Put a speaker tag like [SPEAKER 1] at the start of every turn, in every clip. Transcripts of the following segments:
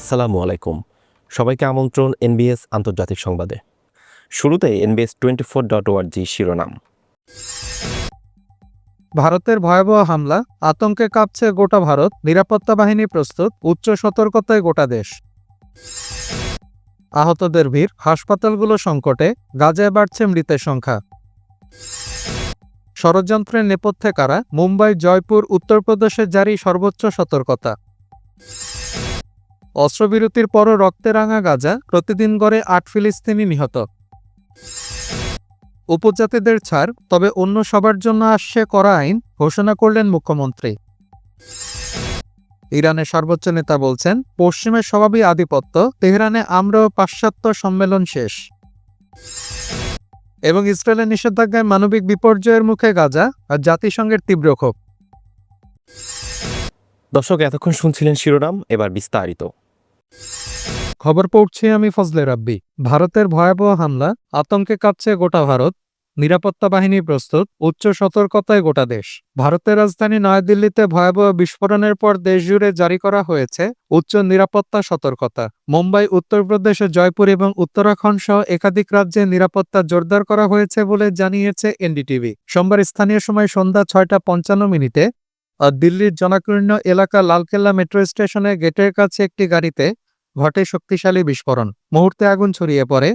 [SPEAKER 1] আসসালামু আলাইকুম। সবাইকে আমন্ত্রণ এনবিএস আন্তর্জাতিক সংবাদে। শুরুতে এনবিএস টোয়েন্টি ফোর ডট ওয়ার্জি শিরোনাম।
[SPEAKER 2] ভারতের ভয়াবহ হামলা, আতঙ্কে কাঁপছে গোটা ভারত, নিরাপত্তা বাহিনী প্রস্তুত, উচ্চ সতর্কতায় গোটা দেশ। আহতদের ভিড়, হাসপাতালগুলো সংকটে, গাজায় বাড়ছে মৃতের সংখ্যা। ষড়যন্ত্রের নেপথ্যে কারা, মুম্বাই, জয়পুর, উত্তরপ্রদেশে জারি সর্বোচ্চ সতর্কতা। অস্ত্রবিরতির পরও রক্তে রাঙা গাজা প্রতিদিন গড়ে আট ফিলিস্তিনি নিহত। উপজাতিদের ছাড়, তবে অন্য সবার জন্য আসছে করা আইন, ঘোষণা করলেন মুখ্যমন্ত্রী। ইরানের সর্বোচ্চ নেতা বলছেন, পশ্চিমের স্বভাবই আধিপত্য, তেহরানে আমরাও পাশ্চাত্য সম্মেলন শেষ। এবং ইসরায়েলের নিষেধাজ্ঞায় মানবিক বিপর্যয়ের মুখে গাজা আর জাতিসংঘের তীব্র ক্ষোভ।
[SPEAKER 1] দর্শক, এতক্ষণ শুনছিলেন শিরোনাম, এবার বিস্তারিত।
[SPEAKER 2] খবর পড়ছি আমি ফজলে রাব্বি। ভারতের ভয়াবহ হামলা, আতঙ্কে কাঁপছে গোটা ভারত। নিরাপত্তা বাহিনী প্রস্তুত, উচ্চ সতর্কতায় গোটা দেশ। ভারতের রাজধানী নয়াদিল্লিতে ভয়াবহ বিস্ফোরণের পর দেশজুড়ে জারি করা হয়েছে উচ্চ নিরাপত্তা সতর্কতা। মুম্বাই উত্তরপ্রদেশের জয়পুর এবং উত্তরাখণ্ড সহ একাধিক রাজ্যে নিরাপত্তা জোরদার করা হয়েছে বলে জানিয়েছে এনডিটিভি। সোমবার স্থানীয় সময় সন্ধ্যা ছয়টা পঞ্চান্ন মিনিটে দিল্লির জনাকীর্ণ এলাকা লালকেল্লা মেট্রো স্টেশনের গেটের কাছে একটি গাড়িতে ঘটে শক্তিশালী বিস্ফোরণ। মুহূর্তে আগুন ছড়িয়ে পড়ে,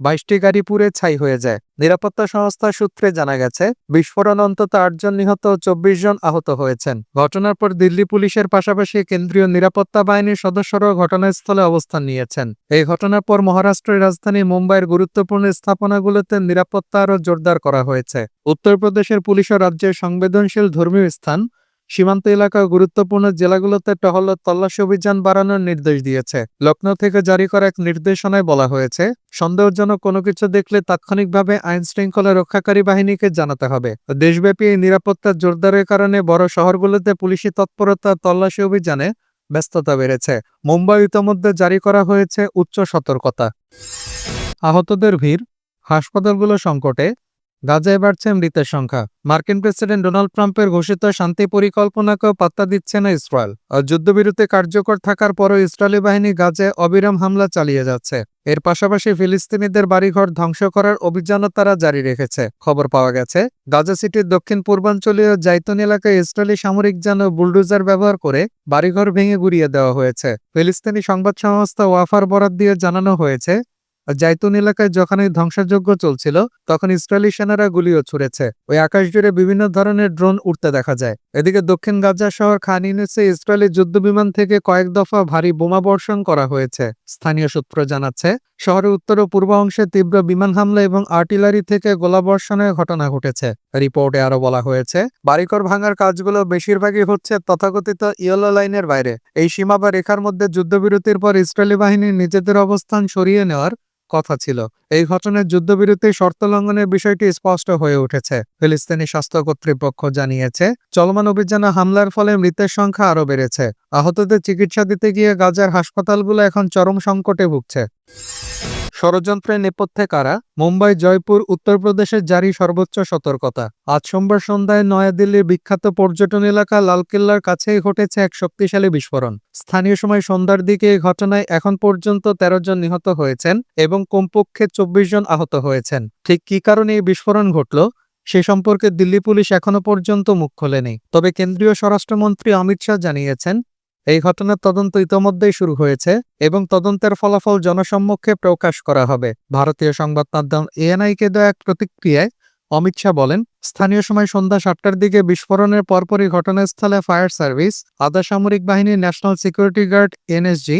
[SPEAKER 2] বাইশটি গাড়ি পুড়ে ছাই হয়ে যায়। নিরাপত্তা সংস্থা সূত্রে জানা গেছে, বিস্ফোরণ অন্তত আটজন নিহত ও চব্বিশ জন আহত হয়েছেন। ঘটনার পর দিল্লি পুলিশের পাশাপাশি কেন্দ্রীয় নিরাপত্তা বাহিনীর সদস্যরাও ঘটনাস্থলে অবস্থান নিয়েছেন। এই ঘটনার পর মহারাষ্ট্রের রাজধানী মুম্বাইয়ের গুরুত্বপূর্ণ স্থাপনাগুলোতে নিরাপত্তা আরও জোরদার করা হয়েছে। উত্তরপ্রদেশের পুলিশ ও রাজ্যের সংবেদনশীল ধর্মীয় স্থান সীমান্ত এলাকা গুরুত্বপূর্ণ জেলাগুলোতে টহল তল্লাশি অভিযান বাড়ানোর নির্দেশ দিয়েছে। লখনৌ থেকে জারি করা এক নির্দেশনায় বলা হয়েছে, সন্দেহজনক কোনো কিছু দেখলে তাৎক্ষণিকভাবে আইন শৃঙ্খলা রক্ষাকারী বাহিনীকে জানাতে হবে। দেশব্যাপী এই নিরাপত্তা জোরদারের কারণে বড় শহরগুলোতে পুলিশি তৎপরতা তল্লাশি অভিযানে ব্যস্ততা বেড়েছে। মুম্বাই ইতোমধ্যে জারি করা হয়েছে উচ্চ সতর্কতা। আহতদের ভিড়, হাসপাতালগুলো সংকটে গাজায় বাড়ছে মৃতের সংখ্যা। মার্কিন প্রেসিডেন্ট ডোনাল্ড ট্রাম্পের ঘোষিত শান্তি পরিকল্পনাকেও পাত্তা দিচ্ছে না ইসরায়েল। আর যুদ্ধবিরতি কার্যকর থাকার পরও ইসরায়েলি বাহিনী গাজায় অবিরাম হামলা চালিয়ে যাচ্ছে। এর পাশাপাশি ফিলিস্তিনিদের বাড়িঘর ধ্বংস করার অভিযানও তারা জারি রেখেছে। খবর পাওয়া গেছে, গাজা সিটির দক্ষিণ পূর্বাঞ্চলীয় জাইতন এলাকায় ইসরায়েলি সামরিক যান বুলডোজার ব্যবহার করে বাড়িঘর ভেঙে গুড়িয়ে দেওয়া হয়েছে। ফিলিস্তিনি সংবাদ সংস্থা ওয়াফার বরাদ দিয়ে জানানো হয়েছে জাইতুন এলাকায় যখন এই ধ্বংসযজ্ঞ চলছিল, তখন ইসরায়েলি সেনারা গুলিও ছুড়েছে। ওই আকাশ জুড়ে বিভিন্ন ধরনের ড্রোন উঠতে দেখা যায়। এদিকে দক্ষিণ গাজা শহর খান ইউনিসে ইসরায়েলি যুদ্ধবিমান থেকে কয়েক দফা ভারী বোমা বর্ষণ করা হয়েছে, স্থানীয় সূত্র জানাচ্ছে। শহরের উত্তর ও পূর্ব অংশে তীব্র বিমান হামলা এবং আর্টিলারি থেকে গোলাবর্ষণের ঘটনা ঘটেছে। রিপোর্টে আরও বলা হয়েছে, বাড়িঘর ভাঙার কাজগুলো বেশিরভাগই হচ্ছে তথাকথিত ইয়েলো লাইনের বাইরে। এই সীমা বা রেখার মধ্যে যুদ্ধবিরতির পর ইসরায়েলি বাহিনী নিজেদের অবস্থান সরিয়ে নেওয়ার কথা ছিল। এই ঘটনায় যুদ্ধবিরতি শর্ত লঙ্ঘনের বিষয়টি স্পষ্ট হয়ে উঠেছে। ফিলিস্তিনি স্বাস্থ্য কর্তৃপক্ষ জানিয়েছে, চলমান অভিযানে হামলার ফলে মৃতের সংখ্যা আরও বেড়েছে। আহতদের চিকিৎসা দিতে গিয়ে গাজার হাসপাতালগুলো এখন চরম সংকটে ভুগছে। ষড়যন্ত্রের নেপথ্যে কারা? মুম্বাই, জয়পুর, উত্তরপ্রদেশের জারি সর্বোচ্চ সতর্কতা। আজ সোমবার সন্ধ্যায় নয়াদিল্লির বিখ্যাত পর্যটন এলাকা লালকেল্লার কাছেই ঘটেছে এক শক্তিশালী বিস্ফোরণ। স্থানীয় সময় সন্ধ্যার দিকে এই ঘটনায় এখন পর্যন্ত তেরো জন নিহত হয়েছেন এবং কমপক্ষে চব্বিশ জন আহত হয়েছেন। ঠিক কী কারণে এই বিস্ফোরণ ঘটল, সে সম্পর্কে দিল্লি পুলিশ এখনও পর্যন্ত মুখ খোলেনি। তবে কেন্দ্রীয় স্বরাষ্ট্রমন্ত্রী অমিত শাহ জানিয়েছেন এই ঘটনার তদন্ত ইতোমধ্যেই শুরু হয়েছে এবং তদন্তের ফলাফল জনসম্মুখে প্রকাশ করা হবে। ভারতীয় সংবাদ মাধ্যম এএনআইকে দেওয়া এক প্রতিক্রিয়ায় অমিত শাহ বলেন, স্থানীয় সময় সন্ধ্যা সাতটার দিকে বিস্ফোরণের পরপরই ঘটনাস্থলে ফায়ার সার্ভিস, আধা সামরিক বাহিনী, ন্যাশনাল সিকিউরিটি গার্ড, এনএসজি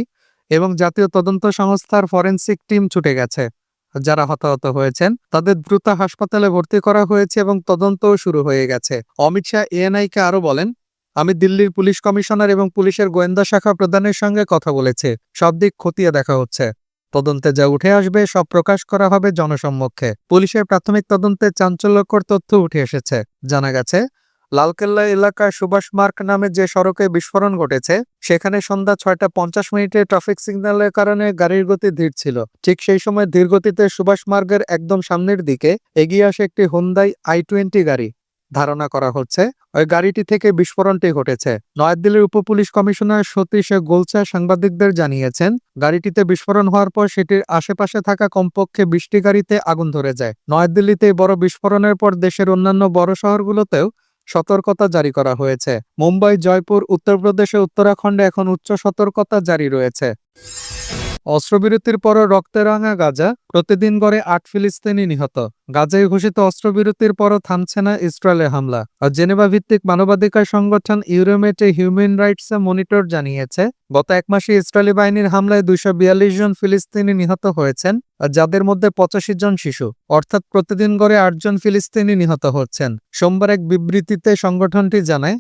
[SPEAKER 2] এবং জাতীয় তদন্ত সংস্থার ফরেনসিক টিম ছুটে গেছে। যারা হতাহত হয়েছেন, তাদের দ্রুত হাসপাতালে ভর্তি করা হয়েছে এবং তদন্তও শুরু হয়ে গেছে। অমিত শাহ এএনআইকে আরও বলেন আমি দিল্লির পুলিশ কমিশনার এবং পুলিশের গোয়েন্দা শাখা প্রধানের সঙ্গে কথা বলেছি। সব দিক খতিয়ে দেখা হচ্ছে। তদন্তে যা উঠে আসবে, সব প্রকাশ করা হবে জনসম্মুখে। পুলিশের প্রাথমিক তদন্তে চাঞ্চল্যকর তথ্য উঠে এসেছে। জানা গেছে, লালকেল্লা এলাকায় সুভাষ মার্ক নামে যে সড়কে বিস্ফোরণ ঘটেছে, সেখানে সন্ধ্যা ছয়টা পঞ্চাশ মিনিটে ট্রাফিক সিগন্যালের কারণে গাড়ির গতি ধীর ছিল। ঠিক সেই সময় ধীরগতিতে সুভাষ মার্গের একদম সামনের দিকে এগিয়ে আসে একটি হুন্দাই আই টোয়েন্টি গাড়ি। ধারণা করা হচ্ছে। ওই গাড়িটি থেকে বিস্ফোরণটি ঘটেছে। নয়াদিল্লির উপপুলিশ কমিশনার সতীশ গোলচা সাংবাদিকদের জানিয়েছেন, গাড়িটিতে বিস্ফোরণ হওয়ার পর সেটির আশেপাশে থাকা কমপক্ষে বিশটি গাড়িতে আগুন ধরে যায়। নয়াদিল্লিতে বড় বিস্ফোরণের পর দেশের অন্যান্য বড় শহরগুলোতেও সতর্কতা জারি করা হয়েছে। মুম্বাই, জয়পুর, উত্তরপ্রদেশে উত্তরাখণ্ডে এখন উচ্চ সতর্কতা জারি রয়েছে। অস্ত্রবিরতির পর রক্তে রাঙা গাজা, প্রতিদিন গড়ে আট ফিলিস্তিনি নিহত। গাজায় ঘোষিত অস্ত্রবিরতির পরও থামছে না ইসরায়েলের হামলা। আর জেনেভা ভিত্তিক মানবাধিকার সংগঠন ইউরোমেটে হিউম্যান রাইটস মনিটর জানিয়েছে, গত এক মাসে ইসরায়েলি বাহিনীর হামলায় দুইশো বিয়াল্লিশ জন ফিলিস্তিনি নিহত হয়েছেন আর যাদের মধ্যে পঁচাশি জন শিশু। অর্থাৎ প্রতিদিন গড়ে আটজন ফিলিস্তিনি নিহত হচ্ছেন। সোমবার এক বিবৃতিতে সংগঠনটি জানায়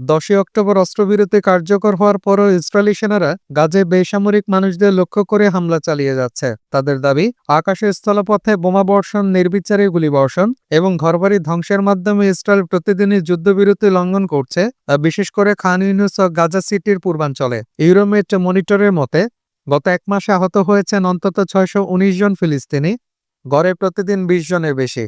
[SPEAKER 2] দশই অক্টোবর অস্ত্রবিরতি কার্যকর হওয়ার পরও ইসরায়েলি সেনারা গাজে বেসামরিক মানুষদের লক্ষ্য করে হামলা চালিয়ে যাচ্ছে। তাদের দাবি, আকাশে স্থলপথে বোমা বর্ষণ, নির্বিচারে গুলিবর্ষণ এবং ঘরবাড়ি ধ্বংসের মাধ্যমে ইসরায়েল প্রতিদিনই যুদ্ধবিরতি লঙ্ঘন করছে বিশেষ করে খান ইউনুস ও গাজা সিটির পূর্বাঞ্চলে। ইউরোমেট মনিটরের মতে, গত এক মাসে আহত হয়েছেন অন্তত ছয়শো উনিশ জন ফিলিস্তিনি, গড়ে প্রতিদিন বিশ জনের বেশি।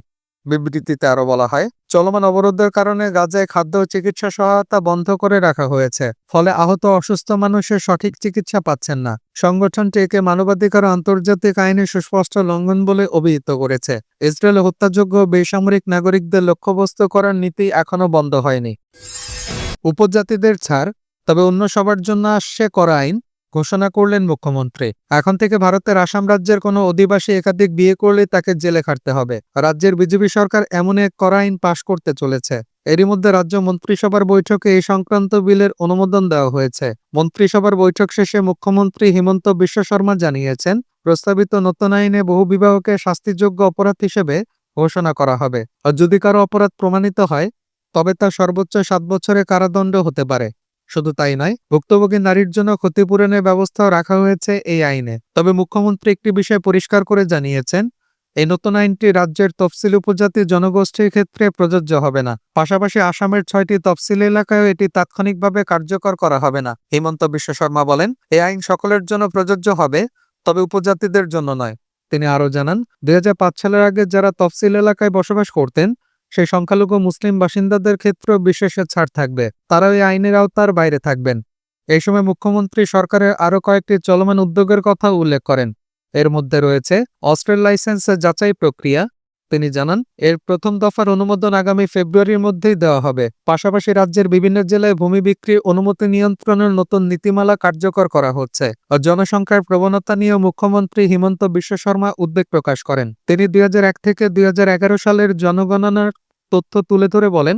[SPEAKER 2] বিবৃতিতে আরও বলা হয়, চলমান অবরোধের কারণে গাজায় খাদ্য ও চিকিৎসা সহায়তা বন্ধ করে রাখা হয়েছে, ফলে আহত অসুস্থ মানুষের সঠিক চিকিৎসা পাচ্ছেন না। সংগঠনটি একে মানবাধিকার আন্তর্জাতিক আইনের সুস্পষ্ট লঙ্ঘন বলে অভিহিত করেছে। ইসরায়েলে হত্যাযোগ্য বেসামরিক নাগরিকদের লক্ষ্যবস্তু করার নীতি এখনও বন্ধ হয়নি। উপজাতিদের ছাড়, তবে অন্য সবার জন্য আসছে করা আইন ঘোষণা করলেন মুখ্যমন্ত্রী। এখন থেকে ভারতের আসাম রাজ্যের কোনো অধিবাসী একাধিক বিয়ে করলে তাকে জেলে খাটতে হবে। রাজ্যের বিজেপি সরকার এমন এক করা আইন পাশ করতে চলেছে। এরই মধ্যে রাজ্য মন্ত্রিসভার বৈঠকে এই সংক্রান্ত বিলের অনুমোদন দেওয়া হয়েছে। মন্ত্রিসভার বৈঠক শেষে মুখ্যমন্ত্রী হিমন্ত বিশ্ব শর্মা জানিয়েছেন, প্রস্তাবিত নতুন আইনে বহু বিবাহকে শাস্তিযোগ্য অপরাধ হিসেবে ঘোষণা করা হবে। আর যদি কারও অপরাধ প্রমাণিত হয়, তবে তা সর্বোচ্চ সাত বছরের কারাদণ্ড হতে পারে। শুধু তাই নয়, ভুক্তভোগী নারীর জন্য ক্ষতিপূরণের ব্যবস্থাও রাখা হয়েছে এই আইনে। তবে মুখ্যমন্ত্রী একটি বিষয় পরিষ্কার করে জানিয়েছেন, এই নতুন আইনটি রাজ্যের তফসিল উপজাতি জনগোষ্ঠীর ক্ষেত্রে প্রযোজ্য হবে না। পাশাপাশি আসামের ছয়টি তফসিল এলাকায়ও এটি তাৎক্ষণিকভাবে কার্যকর করা হবে না। হিমন্ত বিশ্ব শর্মা বলেন এই আইন সকলের জন্য প্রযোজ্য হবে, তবে উপজাতিদের জন্য নয়। তিনি আরও জানান, দুই হাজার পাঁচ সালের আগে যারা তফসিল এলাকায় বসবাস করতেন সেই সংখ্যালঘু মুসলিম বাসিন্দাদের ক্ষেত্রেও বিশেষ ছাড় থাকবে। তারা এই আইনের আওতার বাইরে থাকবেন। এই সময় মুখ্যমন্ত্রী সরকারের আরও কয়েকটি চলমান উদ্যোগের কথা উল্লেখ করেন। এর মধ্যে রয়েছে অস্ট্রেল লাইসেন্সের যাচাই প্রক্রিয়া তিনি জানান, এর প্রথম দফার অনুমোদন আগামী ফেব্রুয়ারির মধ্যেই দেওয়া হবে। পাশাপাশি রাজ্যের বিভিন্ন জেলায় ভূমি বিক্রি অনুমতি নিয়ন্ত্রণের নতুন নীতিমালা কার্যকর করা হচ্ছে জনসংখ্যার প্রবণতা নিয়ে মুখ্যমন্ত্রী হিমন্ত বিশ্ব শর্মা উদ্বেগ প্রকাশ করেন। তিনি দুই হাজার এক থেকে দুই হাজার এগারো সালের জনগণনার তথ্য তুলে ধরে বলেন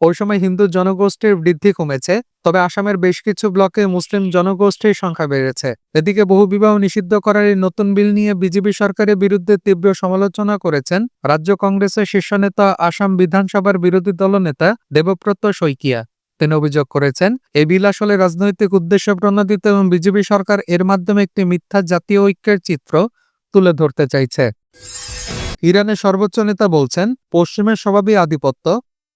[SPEAKER 2] ওই সময় হিন্দু জনগোষ্ঠীর বৃদ্ধি কমেছে, তবে আসামের বেশ কিছু ব্লকে মুসলিম জনগোষ্ঠীর সংখ্যা বেড়েছে। এদিকে বহু বিবাহ নিষিদ্ধ করার এই নতুন বিল নিয়ে বিজেপি সরকারের বিরুদ্ধে তীব্র সমালোচনা করেছেন রাজ্য কংগ্রেসের শীর্ষ নেতা, আসাম বিধানসভার বিরোধী দলনেতা দেবব্রত শইকিয়া। তিনি অভিযোগ করেছেন, এই বিল আসলে রাজনৈতিক উদ্দেশ্য প্রণোদিত এবং বিজেপি সরকার এর মাধ্যমে একটি মিথ্যা জাতীয় ঐক্যের চিত্র তুলে ধরতে চাইছে। ইরানের সর্বোচ্চ নেতা বলছেন, পশ্চিমের স্বভাবই আধিপত্য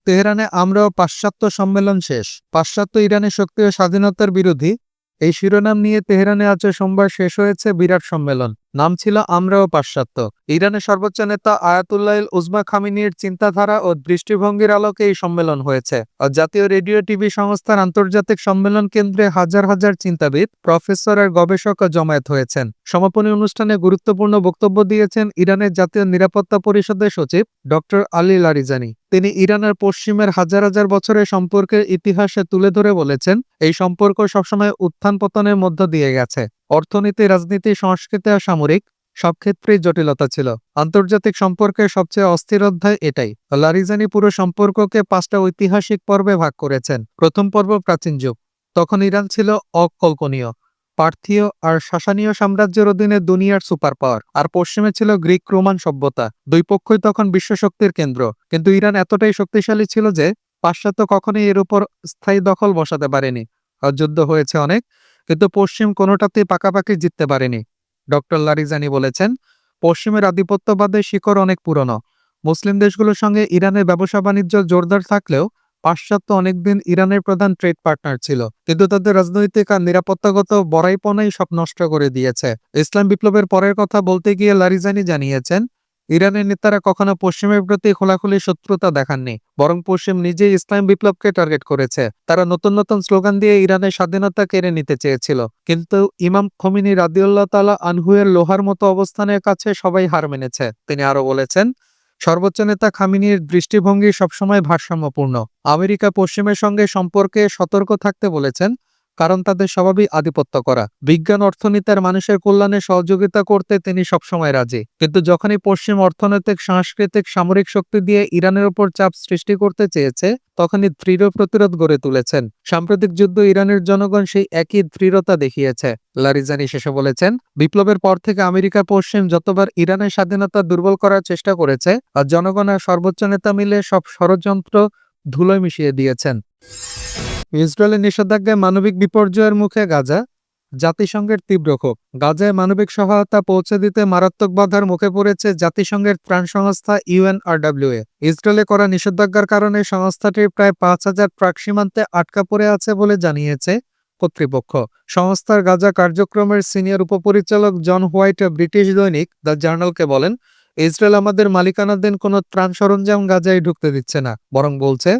[SPEAKER 2] তেহরানে আমরাও পাশ্চাত্য সম্মেলন শেষ। পাশ্চাত্য ইরানের শক্তি ও স্বাধীনতার বিরোধী এই শিরোনাম নিয়ে তেহরানে আজ সোমবার শেষ হয়েছে বিরাট সম্মেলন। নাম ছিল আমরাও পাশ্চাত্য। ইরানের সর্বোচ্চ নেতা আয়াতুল্লাহ উজমা খামিনীর চিন্তাধারা ও দৃষ্টিভঙ্গির আলোকে এই সম্মেলন হয়েছে। জাতীয় রেডিও, টিভি সংস্থার আন্তর্জাতিক সম্মেলন কেন্দ্রে হাজার হাজার চিন্তাবিদ, প্রফেসর আর গবেষক জমায়েত হয়েছেন। সমাপনী অনুষ্ঠানে গুরুত্বপূর্ণ বক্তব্য দিয়েছেন ইরানের জাতীয় নিরাপত্তা পরিষদের সচিব ডক্টর আলী লারিজানি। তিনি ইরানের পশ্চিমের হাজার হাজার বছরের সম্পর্কের ইতিহাসে তুলে ধরে বলেছেন, এই সম্পর্ক সবসময় উত্থান পতনের মধ্য দিয়ে গেছে। অর্থনীতি, রাজনীতি, সংস্কৃতি আর সামরিক সব ক্ষেত্রেই জটিলতা ছিল। আন্তর্জাতিক সম্পর্কের সবচেয়ে অস্থির অধ্যায় এটাই। লারিজানি পুরো সম্পর্ককে পাঁচটা ঐতিহাসিক পর্বে ভাগ করেছেন। প্রথম পর্ব প্রাচীন যুগ। তখন ইরান ছিল অকল্পনীয়। পার্থীয় আর শাসানীয় সাম্রাজ্যের অধীনে দুনিয়ার সুপার পাওয়ার আর পশ্চিমে ছিল গ্রিক রোমান সভ্যতা। দুই পক্ষই তখন বিশ্বশক্তির কেন্দ্র। কিন্তু ইরান এতটাই শক্তিশালী ছিল যে, পাশ্চাত্য কখনোই এর উপর স্থায়ী দখল বসাতে পারেনি। আর যুদ্ধ হয়েছে অনেক কিন্তু পশ্চিম কোনোটাতেই পাকাপাকি জিততে পারেনি। ডক্টর লারিজানি বলেছেন, পশ্চিমের আধিপত্যবাদের শিকড় অনেক পুরনো। মুসলিম দেশগুলোর সঙ্গে ইরানের ব্যবসা বাণিজ্য জোরদার থাকলেও পাশ্চাত্য অনেকদিন ইরানের প্রধান ট্রেড পার্টনার ছিল। কিন্তু তাদের রাজনৈতিক আর নিরাপত্তাগত বড়াইপনাই সব নষ্ট করে দিয়েছে। ইসলাম বিপ্লবের পরের কথা বলতে গিয়ে লারিজানি জানিয়েছেন ইরানের নেতারা কখনো পশ্চিমের প্রতি খোলাখুলি শত্রুতা দেখাননি, বরং পশ্চিম নিজেই ইসলাম বিপ্লবকে টার্গেট করেছে। তারা নতুন নতুন স্লোগান দিয়ে ইরানের স্বাধীনতা কেড়ে নিতে চেয়েছিল। কিন্তু ইমাম খমিনী রাদিউল্লাহ তালা আনহুয়ের লোহার মতো অবস্থানের কাছে সবাই হার মেনেছে। তিনি আরও বলেছেন, সর্বোচ্চ নেতা খামিনির দৃষ্টিভঙ্গি সবসময় ভারসাম্যপূর্ণ। আমেরিকা পশ্চিমের সঙ্গে সম্পর্কে সতর্ক থাকতে বলেছেন কারণ তাদের স্বভাবই আধিপত্য করা। বিজ্ঞান অর্থনীতির মানুষের কল্যাণে সহযোগিতা করতে তিনি সবসময় রাজি। কিন্তু যখনই পশ্চিম অর্থনৈতিক, সাংস্কৃতিক, সামরিক শক্তি দিয়ে ইরানের উপর চাপ সৃষ্টি করতে চেয়েছে, তখনই দৃঢ় প্রতিরোধ গড়ে তুলেছেন। সাম্প্রতিক যুদ্ধ ইরানের জনগণ সেই একই দৃঢ়তা দেখিয়েছে। লারিজানি শেষে বলেছেন, বিপ্লবের পর থেকে আমেরিকা পশ্চিম যতবার ইরানের স্বাধীনতা দুর্বল করার চেষ্টা করেছে, আর জনগণ আর সর্বোচ্চ নেতা মিলে সব ষড়যন্ত্র ধুলোয় মিশিয়ে দিয়েছেন। ইসরায়েলের নিষেধাজ্ঞায় মানবিক বিপর্যয়ের মুখে গাজা, জাতিসংঘের তীব্র ক্ষোভ। গাজায় মানবিক সহায়তা পৌঁছে দিতে মারাত্মক বাধার মুখে পড়েছে জাতিসংঘের ত্রাণ সংস্থা ইউএনআরডব্লিউএ ইসরায়েলে করা নিষেধাজ্ঞার কারণে সংস্থাটির প্রায় পাঁচ হাজার ট্রাক সীমান্তে আটকা পড়ে আছে বলে জানিয়েছে কর্তৃপক্ষ। সংস্থার গাজা কার্যক্রমের সিনিয়র উপপরিচালক জন হোয়াইট, ব্রিটিশ দৈনিক দ্য জার্নালকে বলেন, ইসরায়েল আমাদের মালিকানাধীন কোনো ত্রাণ সরঞ্জাম গাজায় ঢুকতে দিচ্ছে না। বরং বলছে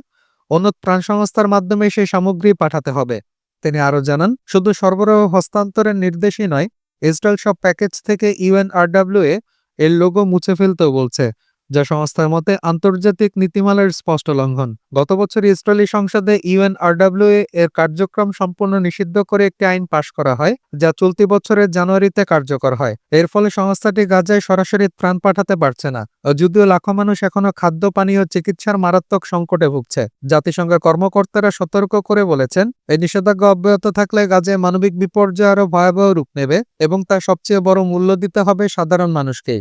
[SPEAKER 2] অন্য ত্রাণ সংস্থার মাধ্যমে সেই সামগ্রী পাঠাতে হবে। তিনি আরও জানান, শুধু সরবরাহ হস্তান্তরের নির্দেশই নয় ইসরায়েল সব প্যাকেজ থেকে ইউএনআরডব্লিউএ এর লোগো মুছে ফেলতেও বলছে। যা সংস্থার মতে আন্তর্জাতিক নীতিমালার স্পষ্ট লঙ্ঘন। গত বছর ইসরায়েলি সংসদে ইউএনআরডব্লিউএ এর কার্যক্রম সম্পূর্ণ নিষিদ্ধ করে একটি আইন পাশ করা হয়, যা চলতি বছরের জানুয়ারিতে কার্যকর হয়। এর ফলে সংস্থাটি গাজায় সরাসরি ত্রাণ পাঠাতে পারছে না। যদিও লাখো মানুষ এখনও খাদ্য, পানীয় চিকিৎসার মারাত্মক সংকটে ভুগছে। জাতিসংঘের কর্মকর্তারা সতর্ক করে বলেছেন, এই নিষেধাজ্ঞা অব্যাহত থাকলে গাজায় মানবিক বিপর্যয় আরও ভয়াবহ রূপ নেবে এবং তার সবচেয়ে বড় মূল্য দিতে হবে সাধারণ মানুষকেই।